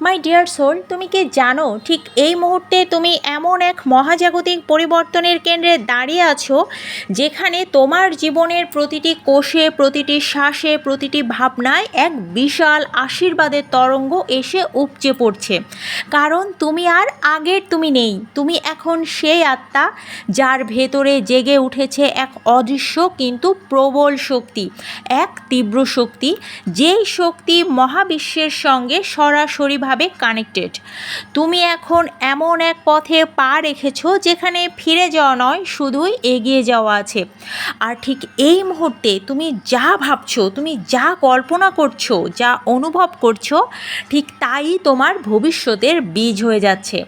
My dear soul তুমি কি জানো ঠিক এই মুহূর্তে তুমি এমন এক মহাজাগতিক পরিবর্তনের কেন্দ্রে দাঁড়িয়ে আছো যেখানে তোমার জীবনের প্রতিটি কোষে, প্রতিটি শ্বাসে, প্রতিটি ভাবনায় এক বিশাল আশীর্বাদের তরঙ্গ এসে উপচে পড়ছে। কারণ তুমি আর আগের তুমি নেই। তুমি এখন সেই আত্মা যার ভেতরে জেগে উঠেছে এক অদৃশ্য কিন্তু প্রবল শক্তি, এক তীব্র শক্তি, যেই শক্তি মহাবিশ্বের সঙ্গে সরাসরিভাবে কানেক্টেড তুমি এখন এমন এক পথে পা রেখেছো যেখানে ফিরে যাওয়া নয়, শুধুই এগিয়ে যাওয়া আছে। আর ঠিক এই মুহূর্তে তুমি যা ভাবছ, তুমি যা কল্পনা করছ, যা অনুভব করছ, ঠিক তাই তোমার ভবিষ্যতের বীজ হয়ে যাচ্ছে।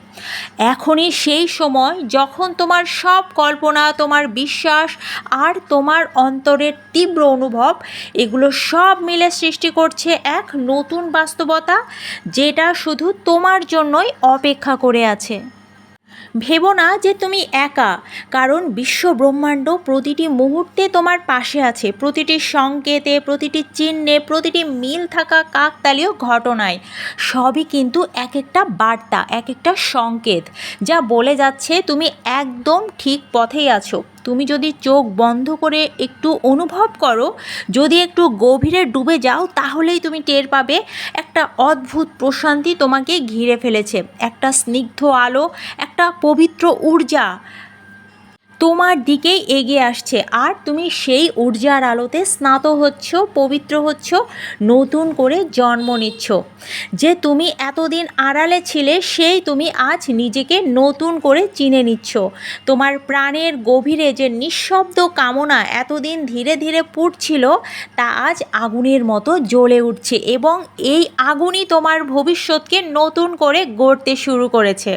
এখনই সেই সময় যখন তোমার সব কল্পনা, তোমার বিশ্বাস আর তোমার অন্তরের তীব্র অনুভব, এগুলো সব মিলে সৃষ্টি করছে এক নতুন বাস্তবতা, যেটা শুধু তোমার জন্যই অপেক্ষা করে আছে। ভেবো না যে তুমি একা, কারণ বিশ্ব ব্রহ্মাণ্ড প্রতিটি মুহূর্তে তোমার পাশে আছে। প্রতিটি সংকেতে, প্রতিটি চিহ্নে, প্রতিটি মিল থাকা কাকতালীয় ঘটনায়। সবই কিন্তু এক একটা বার্তা, এক একটা সংকেত, যা বলে যাচ্ছে তুমি একদম ঠিক পথেই আছো। তুমি যদি চোখ বন্ধ করে একটু অনুভব করো, যদি একটু গভীরে ডুবে যাও, তাহলেই তুমি টের পাবে একটা অদ্ভুত প্রশান্তি তোমাকে ঘিরে ফেলেছে। একটা স্নিগ্ধ আলো, একটা পবিত্র ঊর্জা তোমার দিকেই এগিয়ে আসছে। আর তুমি সেই ঊর্জার আলোতে স্নাত হচ্ছ, পবিত্র হচ্ছ, নতুন করে জন্ম নিচ্ছ। যে তুমি এতদিন আড়ালে ছিলে, সেই তুমি আজ নিজেকে নতুন করে চিনে নিচ্ছ। তোমার প্রাণের গভীরে যে নিঃশব্দ কামনা এতদিন ধীরে ধীরে পুড়ছিল তা আজ আগুনের মতো জ্বলে উঠছে এবং এই আগুনই তোমার ভবিষ্যৎকে নতুন করে গড়তে শুরু করেছে।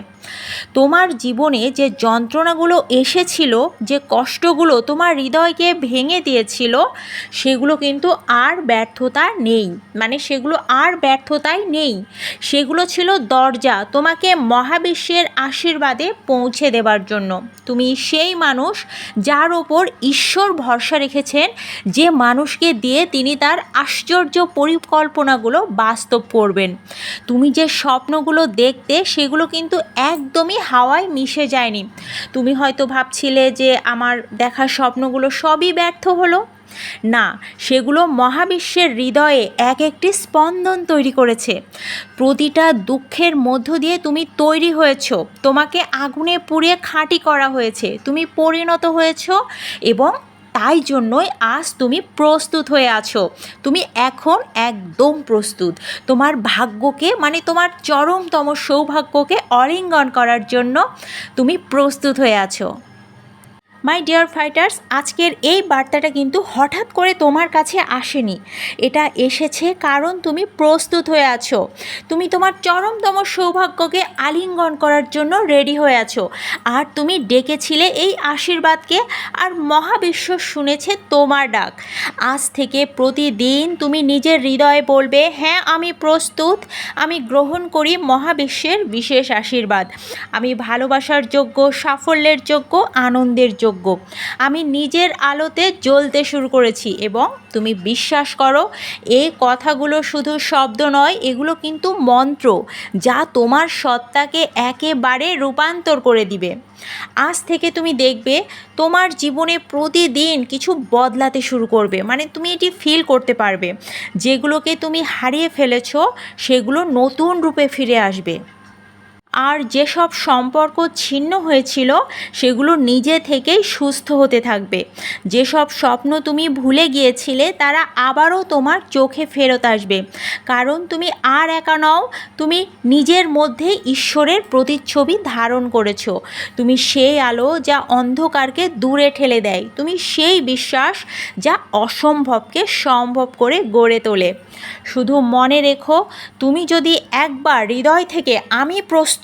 তোমার জীবনে যে যন্ত্রণাগুলো এসেছিল, যে কষ্টগুলো তোমার হৃদয়কে ভেঙে দিয়েছিল, সেগুলো কিন্তু আর ব্যর্থতা নেই। মানে সেগুলো আর ব্যর্থতাই নেই। সেগুলো ছিল দরজা তোমাকে মহাবিশ্বের আশীর্বাদে পৌঁছে দেবার জন্য। তুমি সেই মানুষ যার ওপর ঈশ্বর ভরসা রেখেছেন, যে মানুষকে দিয়ে তিনি তার আশ্চর্য পরিকল্পনাগুলো বাস্তব করবেন। তুমি যে স্বপ্নগুলো দেখতে, সেগুলো কিন্তু একদমই হাওয়ায় মিশে যায়নি। তুমি হয়তো ভাবছিলে যে আমার দেখা স্বপ্নগুলো সবই ব্যর্থ হলো। না, সেগুলো মহাবিশ্বের হৃদয়ে এক একটি স্পন্দন তৈরি করেছে। প্রতিটা দুঃখের মধ্য দিয়ে তুমি তৈরি হয়েছ। তোমাকে আগুনে পুড়িয়ে খাঁটি করা হয়েছে। তুমি পরিণত হয়েছ এবং তাই জন্যই আজ তুমি প্রস্তুত হয়ে আছো। তুমি এখন একদম প্রস্তুত। তোমার ভাগ্যকে মানে তোমার চরমতম সৌভাগ্যকে অলিঙ্গন করার জন্য তুমি প্রস্তুত হয়ে আছো। মাই ডিয়ার ফাইটার্স, আজকের এই বার্তাটা কিন্তু হঠাৎ করে তোমার কাছে আসেনি। এটা এসেছে কারণ তুমি প্রস্তুত হয়ে আছো। তুমি তোমার চরমতম সৌভাগ্যকে আলিঙ্গন করার জন্য রেডি হয়ে আছো। আর তুমি ডেকেছিলে এই আশীর্বাদকে, আর মহাবিশ্ব শুনেছে তোমার ডাক। আজ থেকে প্রতিদিন তুমি নিজের হৃদয়ে বলবে হ্যাঁ আমি প্রস্তুত। আমি গ্রহণ করি মহাবিশ্বের বিশেষ আশীর্বাদ। আমি ভালোবাসার যোগ্য, সাফল্যের যোগ্য, আনন্দের যোগ্য আমি নিজের আলোতে জ্বলতে শুরু করেছি এবং তুমি বিশ্বাস করো এই কথাগুলো শুধু শব্দ নয়, এগুলো কিন্তু মন্ত্র যা তোমার সত্তাকে একেবারে রূপান্তর করে দিবে। আজ থেকে তুমি দেখবে তোমার জীবনে প্রতিদিন কিছু বদলাতে শুরু করবে মানে তুমি এটি ফিল করতে পারবে। যেগুলোকে তুমি হারিয়ে ফেলেছো, সেগুলো নতুন রূপে ফিরে আসবে। আর যেসব সম্পর্ক ছিন্ন হয়েছিল, সেগুলো নিজে থেকেই সুস্থ হতে থাকবে। যেসব স্বপ্ন তুমি ভুলে গিয়েছিলে, তারা আবারও তোমার চোখে ফেরত আসবে। কারণ তুমি আর একা নও, তুমি নিজের মধ্যে ঈশ্বরের প্রতিচ্ছবি ধারণ করেছ। তুমি সেই আলো যা অন্ধকারকে দূরে ঠেলে দেয়। তুমি সেই বিশ্বাস যা অসম্ভবকে সম্ভব করে গড়ে তোলে। শুধু মনে রেখো, তুমি যদি একবার হৃদয় থেকে আমি প্রস্তুত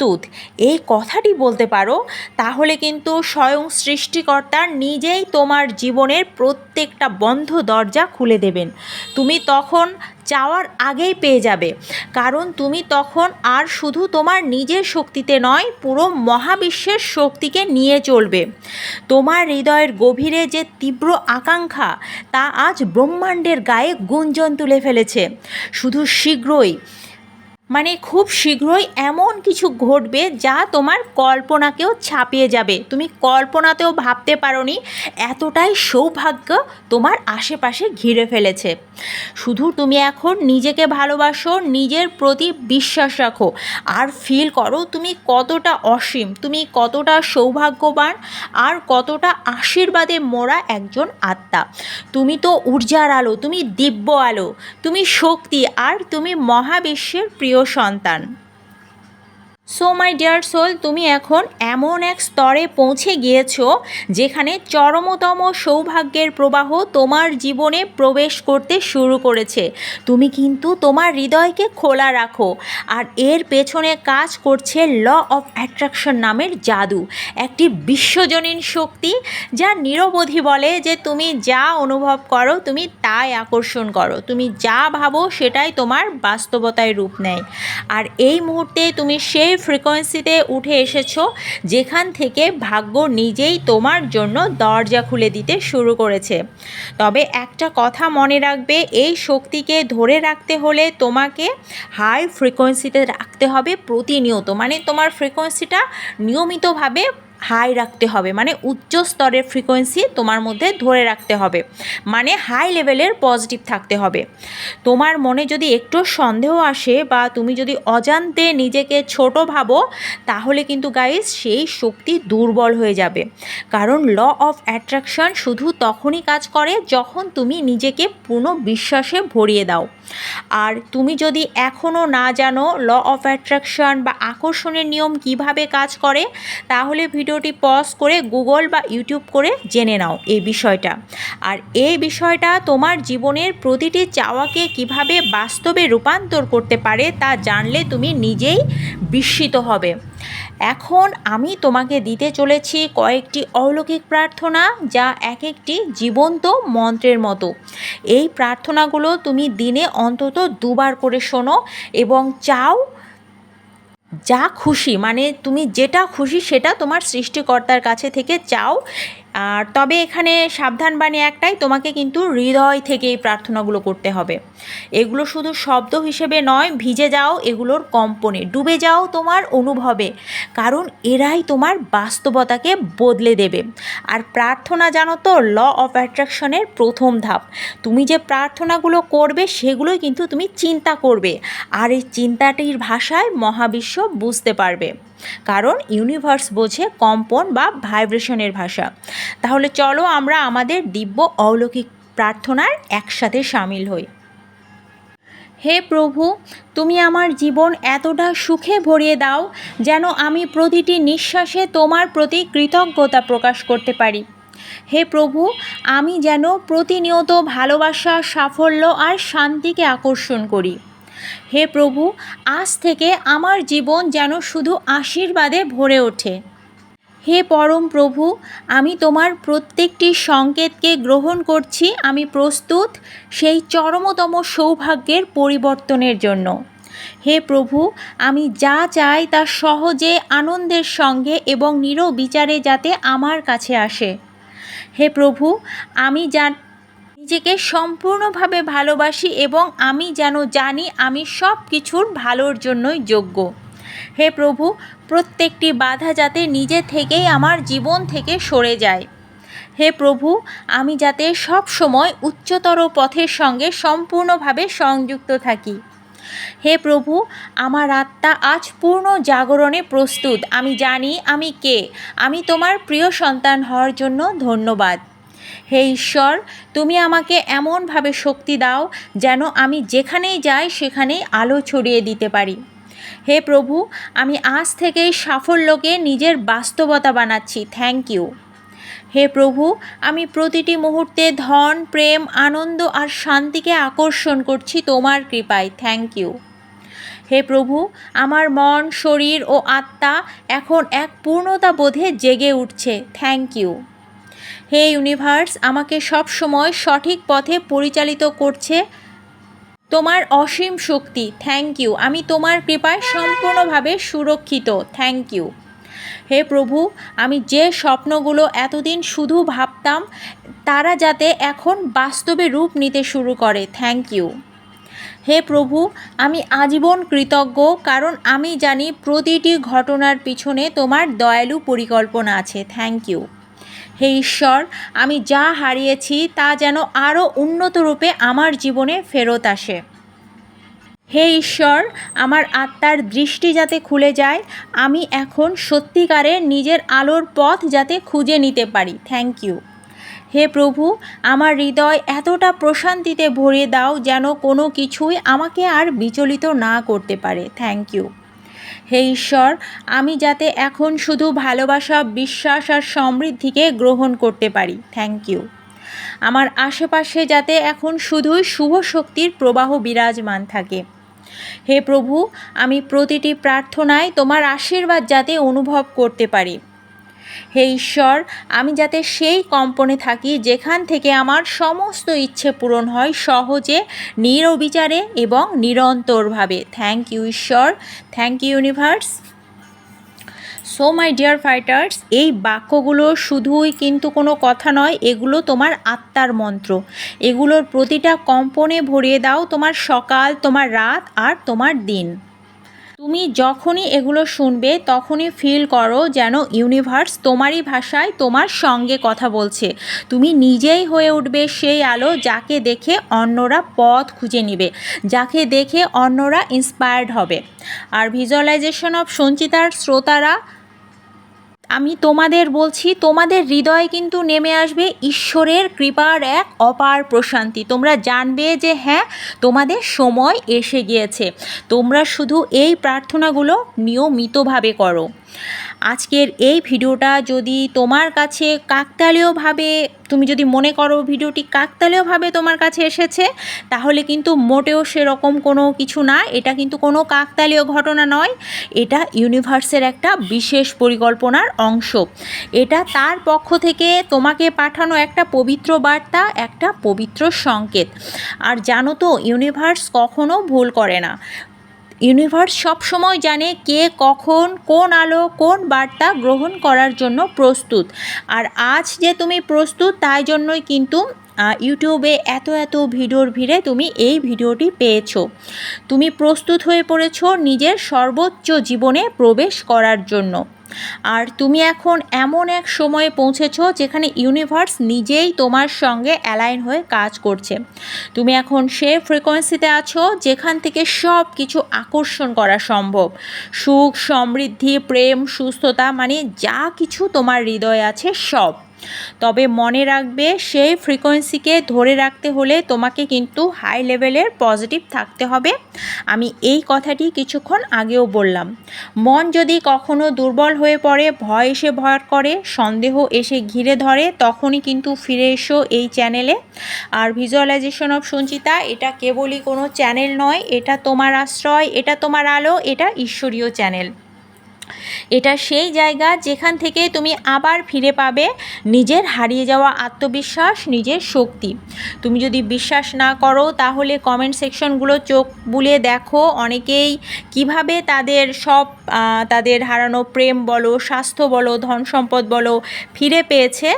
এই কথাটি বলতে পারো, তাহলে কিন্তু স্বয়ং সৃষ্টিকর্তা নিজেই তোমার জীবনের প্রত্যেকটা বন্ধ দরজা খুলে দেবেন। তুমি তখন চাওয়ার আগেই পেয়ে যাবে। কারণ তুমি তখন আর শুধু তোমার নিজের শক্তিতে নয়, পুরো মহাবিশ্বের শক্তিকে নিয়ে চলবে। তোমার হৃদয়ের গভীরে যে তীব্র আকাঙ্ক্ষা, তা আজ ব্রহ্মাণ্ডের গায়ে গুঞ্জন তুলে ফেলেছে। শুধু শীঘ্রই মানে খুব শীঘ্রই এমন কিছু ঘটবে যা তোমার কল্পনাকেও ছাপিয়ে যাবে। তুমি কল্পনাতেও ভাবতে পারোনি এতটাই সৌভাগ্য তোমার আশেপাশে ঘিরে ফেলেছে। শুধু তুমি এখন নিজেকে ভালোবাসো, নিজের প্রতি বিশ্বাস রাখো আর ফিল করো তুমি কতটা অসীম, তুমি কতটা সৌভাগ্যবান আর কতটা আশীর্বাদে মোড়া একজন আত্মা। তুমি তো ঊর্জার আলো, তুমি দিব্য আলো, তুমি শক্তি আর তুমি মহাবিশ্বের প্রিয় সন্তান। সো মাই ডিয়ার সোল তুমি এখন এমন এক স্তরে পৌঁছে গিয়েছো যেখানে চরমতম সৌভাগ্যের প্রবাহ তোমার জীবনে প্রবেশ করতে শুরু করেছে। তুমি কিন্তু তোমার হৃদয়কে খোলা রাখো আর এর পেছনে কাজ করছে ল অফ অ্যাট্রাকশন নামের জাদু, একটি বিশ্বজনীন শক্তি যা নিরবধি বলে যে তুমি যা অনুভব করো, তুমি তাই আকর্ষণ করো। তুমি যা ভাবো সেটাই তোমার বাস্তবতায় রূপ নেয়। আর এই মুহূর্তে তুমি সেই ফ্রিকোয়েন্সিতে উঠে এসেছ, যেখান থেকে ভাগ্য নিজেই তোমার জন্য দরজা খুলে দিতে শুরু করেছে। তবে একটা কথা মনে রাখবে, এই শক্তিকে ধরে রাখতে হলে তোমাকে হাই ফ্রিকোয়েন্সিতে রাখতে হবে প্রতিনিয়ত। মানে তোমার ফ্রিকোয়েন্সিটা নিয়মিতভাবে হাই রাখতে হবে মানে উচ্চ স্তরের ফ্রিকোয়েন্সি তোমার মধ্যে ধরে রাখতে হবে মানে হাই লেভেলের পজিটিভ থাকতে হবে। তোমার মনে যদি একটু সন্দেহ আসে বা তুমি যদি অজান্তে নিজেকে ছোট ভাবো, তাহলে কিন্তু গাইস সেই শক্তি দুর্বল হয়ে যাবে। কারণ ল অফ অ্যাট্রাকশন শুধু তখনই কাজ করে যখন তুমি নিজেকে পূর্ণ বিশ্বাসে ভরিয়ে দাও। আর তুমি যদি এখনও না জানো ল অফ অ্যাট্রাকশন বা আকর্ষণের নিয়ম কীভাবে কাজ করে, তাহলে ভিডিওটি পজ করে গুগল বা ইউটিউব করে জেনে নাও এই বিষয়টা। আর এই বিষয়টা তোমার জীবনের প্রতিটি চাওয়াকে কীভাবে বাস্তবে রূপান্তর করতে পারে তা জানলে তুমি নিজেই বিস্মিত হবে। এখন আমি তোমাকে দিতে চলেছি কয়েকটি অলৌকিক প্রার্থনা যা এক একটি জীবন্ত মন্ত্রের মতো। এই প্রার্থনাগুলো তুমি দিনে অন্তত দুবার করে শোনো এবং চাও যা খুশি মানে তুমি যেটা খুশি সেটা তোমার সৃষ্টিকর্তার কাছে থেকে চাও আর তবে এখানে সাবধান বাণী একটাই, তোমাকে কিন্তু হৃদয় থেকে এই প্রার্থনাগুলো করতে হবে। এগুলো শুধু শব্দ হিসেবে নয়, ভিজে যাও এগুলোর কম্পনে, ডুবে যাও তোমার অনুভবে, কারণ এরাই তোমার বাস্তবতাকে বদলে দেবে। আর প্রার্থনা জানো তো, ল অফ অ্যাট্রাকশনের প্রথম ধাপ। তুমি যে প্রার্থনাগুলো করবে, সেগুলোই কিন্তু তুমি চিন্তা করবে। আর এই চিন্তাটির ভাষায় মহাবিশ্ব বুঝতে পারবে। কারণ ইউনিভার্স বোঝে কম্পন বা ভাইব্রেশনের ভাষা। তাহলে চলো আমরা আমাদের দিব্য অলৌকিক প্রার্থনার একসাথে সামিল হই। হে প্রভু, তুমি আমার জীবন এতটা সুখে ভরিয়ে দাও যেন আমি প্রতিটি নিঃশ্বাসে তোমার প্রতি কৃতজ্ঞতা প্রকাশ করতে পারি। হে প্রভু, আমি যেন প্রতিনিয়ত ভালোবাসা, সাফল্য আর শান্তিকে আকর্ষণ করি। হে প্রভু, আজ থেকে আমার জীবন যেন শুধু আশীর্বাদে ভরে ওঠে। হে পরম প্রভু, আমি তোমার প্রত্যেকটি সংকেতকে গ্রহণ করছি, আমি প্রস্তুত সেই চরমতম সৌভাগ্যের পরিবর্তনের জন্য। হে প্রভু, আমি যা চাই তা সহজে, আনন্দের সঙ্গে এবং নিরবিচারে যাতে আমার কাছে আসে। হে প্রভু, আমি যা নিজেকে সম্পূর্ণভাবে ভালোবাসি এবং আমি যেন জানি আমি সব কিছুর ভালোর জন্যই যোগ্য। হে প্রভু, প্রত্যেকটি বাধা যাতে নিজে থেকেই আমার জীবন থেকে সরে যায়। হে প্রভু, আমি যাতে সব সময় উচ্চতর পথের সঙ্গে সম্পূর্ণভাবে সংযুক্ত থাকি। হে প্রভু, আমার আত্মা আজ পূর্ণ জাগরণে প্রস্তুত। আমি জানি আমি কে। আমি তোমার প্রিয় সন্তান হওয়ার জন্য ধন্যবাদ। হে ঈশ্বর, তুমি আমাকে এমনভাবে শক্তি দাও যেন আমি যেখানেই যাই সেখানেই আলো ছড়িয়ে দিতে পারি। হে প্রভু, আমি আজ থেকেই সাফল্যকে নিজের বাস্তবতা বানাচ্ছি। থ্যাংক ইউ হে প্রভু, আমি প্রতিটি মুহূর্তে ধন, প্রেম, আনন্দ আর শান্তিকে আকর্ষণ করছি তোমার কৃপায়। থ্যাংক ইউ হে প্রভু, আমার মন, শরীর ও আত্মা এখন এক পূর্ণতা বোধে জেগে উঠছে। থ্যাংক ইউ হে ইউনিভার্স, আমাকে সব সময় সঠিক পথে পরিচালিত করছে। তোমার অসীম শক্তি থ্যাংক ইউ আমি তোমার কৃপায় সম্পূর্ণভাবে সুরক্ষিত থ্যাংক ইউ হে প্রভু, আমি যে স্বপ্নগুলো এতদিন শুধু ভাবতাম, তারা যাতে এখন বাস্তবে রূপ নিতে শুরু করে থ্যাংক ইউ হে প্রভু, আমি আজীবন কৃতজ্ঞ, কারণ আমি জানি প্রতিটি ঘটনার পিছনে তোমার দয়ালু পরিকল্পনা আছে থ্যাংক ইউ হে ঈশ্বর, আমি যা হারিয়েছি তা যেন আরও উন্নত রূপে আমার জীবনে ফেরত আসে। হে ঈশ্বর, আমার আত্মার দৃষ্টি যাতে খুলে যায়, আমি এখন সত্যিকারের নিজের আলোর পথ যাতে খুঁজে নিতে পারি। থ্যাংক ইউ হে প্রভু, আমার হৃদয় এতটা প্রশান্তিতে ভরিয়ে দাও যেন কোনো কিছুই আমাকে আর বিচলিত না করতে পারে। থ্যাংক ইউ হে ঈশ্বর, আমি যাতে এখন শুধু ভালোবাসা, বিশ্বাস আর সমৃদ্ধিকে গ্রহণ করতে পারি। থ্যাংক ইউ আমার আশেপাশে যাতে এখন শুধুই শুভ শক্তির প্রবাহ বিরাজমান থাকে। হে প্রভু, আমি প্রতিটি প্রার্থনায় তোমার আশীর্বাদ যাতে অনুভব করতে পারি। হে ঈশ্বর, আমি যাতে সেই কম্পনে থাকি যেখান থেকে আমার সমস্ত ইচ্ছে পূরণ হয় সহজে, নিরবিচারে এবং নিরন্তরভাবে। থ্যাংক ইউ ঈশ্বর। Thank you universe so my dear fighters এই বাক্যগুলো শুধুই কিন্তু কোনো কথা নয়, এগুলো তোমার আত্মার মন্ত্র। এগুলোর প্রতিটা কম্পনে ভরিয়ে দাও তোমার সকাল, তোমার রাত আর তোমার দিন। তুমি যখনই এগুলো শুনবে, তখনই ফিল করো যেন ইউনিভার্স তোমারই ভাষায় তোমার সঙ্গে কথা বলছে। তুমি নিজেই হয়ে উঠবে সেই আলো যাকে দেখে অন্যরা পথ খুঁজে নিবে, যাকে দেখে অন্যরা ইন্সপায়ার্ড হবে। আর ভিজুয়ালাইজেশন অফ সঞ্চিতার শ্রোতারা আমি তোমাদের বলছি, তোমাদের হৃদয়ে কিন্তু নেমে আসবে ঈশ্বরের কৃপার এক অপার প্রশান্তি। তোমরা জানবে যে হ্যাঁ তোমাদের সময় এসে গিয়েছে। তোমরা শুধু এই প্রার্থনাগুলো নিয়মিতভাবে করো। আজকের এই ভিডিওটা যদি তোমার কাছে কাকতালীয়ভাবে, তুমি যদি মনে করো ভিডিওটি কাকতালীয়ভাবে তোমার কাছে এসেছে, তাহলে কিন্তু মোটেও সেরকম কোনো কিছু না। এটা কিন্তু কোনো কাকতালীয় ঘটনা নয়। এটা ইউনিভার্সের একটা বিশেষ পরিকল্পনার অংশ। এটা তার পক্ষ থেকে তোমাকে পাঠানো একটা পবিত্র বার্তা, একটা পবিত্র সংকেত। আর জানো তো, ইউনিভার্স কখনো ভুল করে না। ইউনিভার্স সবসময় জানে কে কখন, কোন আলো, কোন বার্তা গ্রহণ করার জন্য প্রস্তুত। আর আজ যে তুমি প্রস্তুত, তাই জন্যই কিন্তু ইউটিউবে এত এত ভিডিওর ভিড়ে তুমি এই ভিডিওটি পেয়েছ। তুমি প্রস্তুত হয়ে পড়েছ নিজের সর্বোচ্চ জীবনে প্রবেশ করার জন্য। আর তুমি এখন এমন এক সময়ে পৌঁছেছ যেখানে ইউনিভার্স নিজেই তোমার সঙ্গে অ্যালাইন হয়ে কাজ করছে। তুমি এখন সে ফ্রিকোয়েন্সিতে আছো যেখান থেকে সব কিছু আকর্ষণ করা সম্ভব। সুখ, সমৃদ্ধি, প্রেম, সুস্থতা মানে যা কিছু তোমার হৃদয়ে আছে সব। তবে মনে রাখবে, সেই ফ্রিকোয়েন্সিকে ধরে রাখতে হলে তোমাকে কিন্তু হাই লেভেলের পজিটিভ থাকতে হবে। আমি এই কথাটি কিছুক্ষণ আগেও বললাম। মন যদি কখনো দুর্বল হয়ে পড়ে, ভয় এসে ভয় করে, সন্দেহ এসে ঘিরে ধরে, তখনই কিন্তু ফিরে এসো এই চ্যানেলে আর ভিজুয়ালাইজেশন অফ সঞ্চিতা এটা কেবলই কোনো চ্যানেল নয়, এটা তোমার আশ্রয়, এটা তোমার আলো, এটা ঈশ্বরীয় চ্যানেল এটা সেই জায়গা যেখান থেকে তুমি আবার ফিরে পাবে নিজের হারিয়ে যাওয়া আত্মবিশ্বাস, নিজের শক্তি। তুমি যদি বিশ্বাস না করো, তাহলে কমেন্ট সেকশনগুলো চোখ বুলে দেখো। অনেকেই কীভাবে তাদের সব তাদের হারানো প্রেম বলো, স্বাস্থ্য বলো, ধন সম্পদ বলো ফিরে পেয়েছে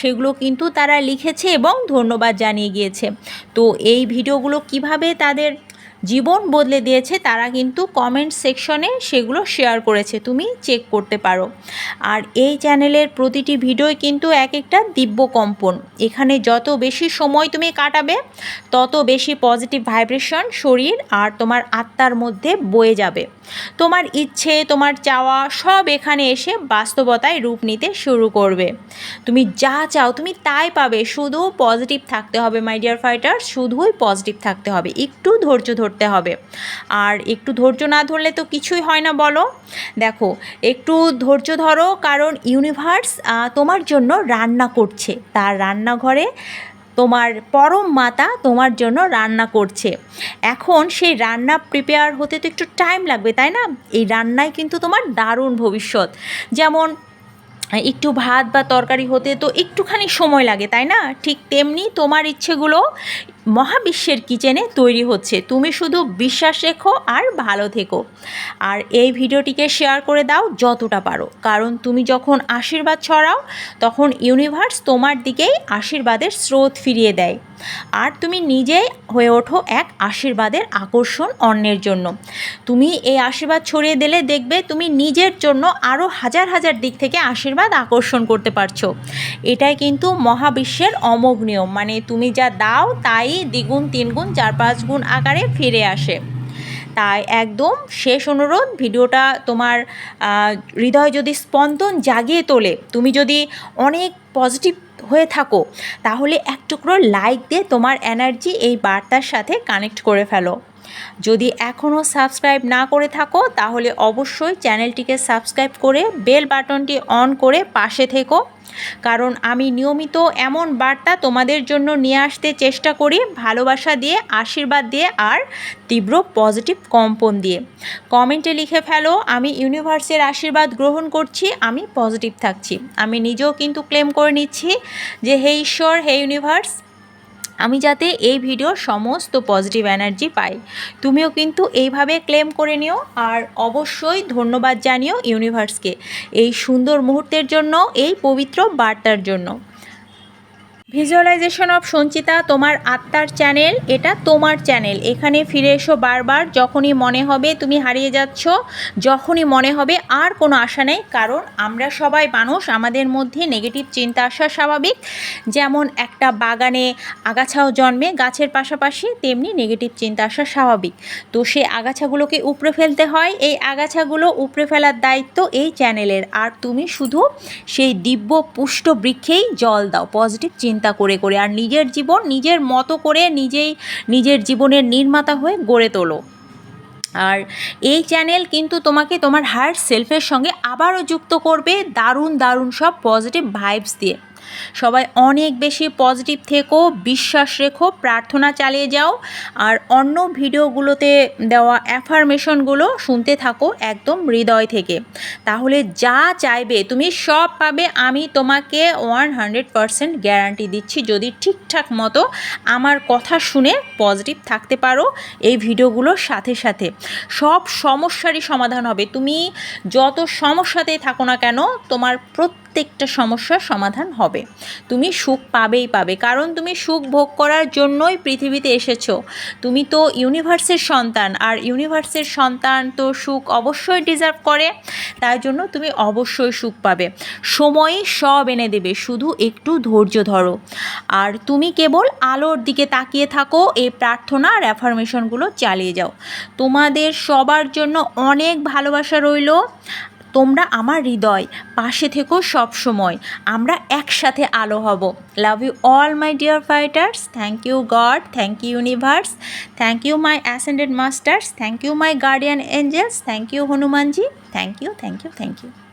সেগুলো কিন্তু তারা লিখেছে এবং ধন্যবাদ জানিয়ে গিয়েছে। তো এই ভিডিওগুলো কীভাবে তাদের জীবন বদলে দিয়েছে, তারা কিন্তু কমেন্ট সেকশনে সেগুলো শেয়ার করেছে। তুমি চেক করতে পারো। আর এই চ্যানেলের প্রতিটি ভিডিওই কিন্তু এক একটা দিব্য কম্পন। এখানে যত বেশি সময় তুমি কাটাবে, তত বেশি পজিটিভ ভাইব্রেশন শরীর আর তোমার আত্মার মধ্যে বয়ে যাবে। তোমার ইচ্ছে, তোমার চাওয়া সব এখানে এসে বাস্তবতায় রূপ নিতে শুরু করবে। তুমি যা চাও, তুমি তাই পাবে। শুধু পজিটিভ থাকতে হবে মাই ডিয়ার ফাইটার শুধুই পজিটিভ থাকতে হবে। একটু ধৈর্য ধরতে হবে। আর একটু ধৈর্য না ধরলে তো কিছুই হয় না বলো। দেখো, একটু ধৈর্য ধরো, কারণ ইউনিভার্স তোমার জন্য রান্না করছে। তার রান্নাঘরে তোমার পরম মাতা তোমার জন্য রান্না করছে। এখন সেই রান্না প্রিপেয়ার হতে তো একটু টাইম লাগবে, তাই না? এই রান্নায় কিন্তু তোমার দারুণ ভবিষ্যৎ। যেমন, একটু ভাত বা তরকারি হতে তো একটুখানি সময় লাগে, তাই না? ঠিক তেমনি তোমার ইচ্ছেগুলো মহাবিশ্বের কিচেনে তৈরি হচ্ছে। তুমি শুধু বিশ্বাস রেখো আর ভালো থেকো। আর এই ভিডিওটিকে শেয়ার করে দাও যতটা পারো। কারণ তুমি যখন আশীর্বাদ ছড়াও, তখন ইউনিভার্স তোমার দিকেই আশীর্বাদের স্রোত ফিরিয়ে দেয়। আর তুমি নিজেই হয়ে ওঠো এক আশীর্বাদের আকর্ষণ অন্যের জন্য। তুমি এই আশীর্বাদ ছড়িয়ে দিলে দেখবে তুমি নিজের জন্য আরও হাজার হাজার দিক থেকে আশীর্বাদ আকর্ষণ করতে পারছ। এটাই কিন্তু মহাবিশ্বের অমোঘ নিয়ম। মানে তুমি যা দাও তাই দ্বিগুণ, তিনগুণ, চার, পাঁচ গুণ আকারে ফিরে আসে। তাই একদম শেষ অনুরোধ, ভিডিওটা তোমার হৃদয় যদি স্পন্দন জাগিয়ে তোলে, তুমি যদি অনেক পজিটিভ হয়ে থাকো, তাহলে এক টুকরো লাইক দিয়ে তোমার এনার্জি এই বার্তার সাথে কানেক্ট করে ফেলো। যদি এখনও সাবস্ক্রাইব না করে থাকো, তাহলে অবশ্যই চ্যানেলটিকে সাবস্ক্রাইব করে বেল বাটনটি অন করে পাশে থেকো। কারণ আমি নিয়মিত এমন বার্তা তোমাদের জন্য নিয়ে আসতে চেষ্টা করি, ভালোবাসা দিয়ে, আশীর্বাদ দিয়ে আর তীব্র পজিটিভ কম্পন দিয়ে। কমেন্টে লিখে ফেলো, আমি ইউনিভার্সের আশীর্বাদ গ্রহণ করছি, আমি পজিটিভ থাকছি। আমি নিজেও কিন্তু ক্লেম করে নিচ্ছি যে, হে ঈশ্বর, হে ইউনিভার্স আমি যাতে এই ভিডিওর সমস্ত পজিটিভ এনার্জি পাই। তুমিও কিন্তু এইভাবে ক্লেম করে নিও আর অবশ্যই ধন্যবাদ জানিও ইউনিভার্সকে এই সুন্দর মুহূর্তের জন্য, এই পবিত্র বার্তার জন্য। ভিজুয়ালাইজেশন অফ সঞ্চিতা তোমার আত্মার চ্যানেল এটা তোমার চ্যানেল এখানে ফিরে এসো বারবার, যখনই মনে হবে তুমি হারিয়ে যাচ্ছ, যখনই মনে হবে আর কোনো আশা নেই, কারণ আমরা সবাই মানুষ, আমাদের মধ্যে নেগেটিভ চিন্তা আসা স্বাভাবিক। যেমন একটা বাগানে আগাছাও জন্মে, গাছের পাশাপাশি তেমনি নেগেটিভ চিন্তা আসা স্বাভাবিক। তো সেই আগাছাগুলোকে উপড়ে ফেলতে হয়, এই আগাছাগুলো উপড়ে ফেলার দায়িত্ব এই চ্যানেলের আর তুমি শুধু সেই দিব্য পুষ্ট বৃক্ষেই জল দাও পজিটিভ চিন্তা করে করে আর নিজের জীবন নিজের মতো করে নিজেই নিজের জীবনের নির্মাতা হয়ে গড়ে তোলো। আর এই চ্যানেল কিন্তু তোমাকে তোমার হায়ার সেলফের সঙ্গে আবারও যুক্ত করবে দারুণ দারুণ সব পজিটিভ ভাইবস দিয়ে। সবাই অনেক বেশি পজিটিভ থেকো, বিশ্বাস রেখো, প্রার্থনা চালিয়ে যাও। আর অন্য ভিডিওগুলোতে দেওয়া অ্যাফার্মেশনগুলো শুনতে থাকো একদম হৃদয় থেকে। তাহলে যা চাইবে তুমি সব পাবে, আমি তোমাকে ওয়ান হান্ড্রেড পারসেন্ট গ্যারান্টি দিচ্ছি। যদি ঠিকঠাক মতো আমার কথা শুনে পজিটিভ থাকতে পারো এই ভিডিওগুলোর সাথে সাথে। সব সমস্যারই সমাধান হবে। তুমি যত সমস্যাতেই থাকো না কেন, তোমার প্রত্যেকটা সমস্যার সমাধান হবে। তুমি সুখ পাবেই পাবে, কারণ তুমি সুখ ভোগ করার জন্যই পৃথিবীতে এসেছ। তুমি তো ইউনিভার্সের সন্তান, আর ইউনিভার্সের সন্তান তো সুখ অবশ্যই ডিজার্ভ করে, তাই জন্য তুমি অবশ্যই সুখ পাবে। সময়ই সব এনে দেবে, শুধু একটু ধৈর্য ধরো। আর তুমি কেবল আলোর দিকে তাকিয়ে থাকো, এই প্রার্থনা আর অ্যাফার্মেশনগুলো চালিয়ে যাও। তোমাদের সবার জন্য অনেক ভালোবাসা রইল। তোমরা আমার হৃদয়, পাশে থেকো সব সময়। আমরা একসাথে আলো হব। Love you all my dear fighters thank you God thank you universe thank you my ascended masters thank you my guardian angels thank you Hanumanji thank you thank you thank you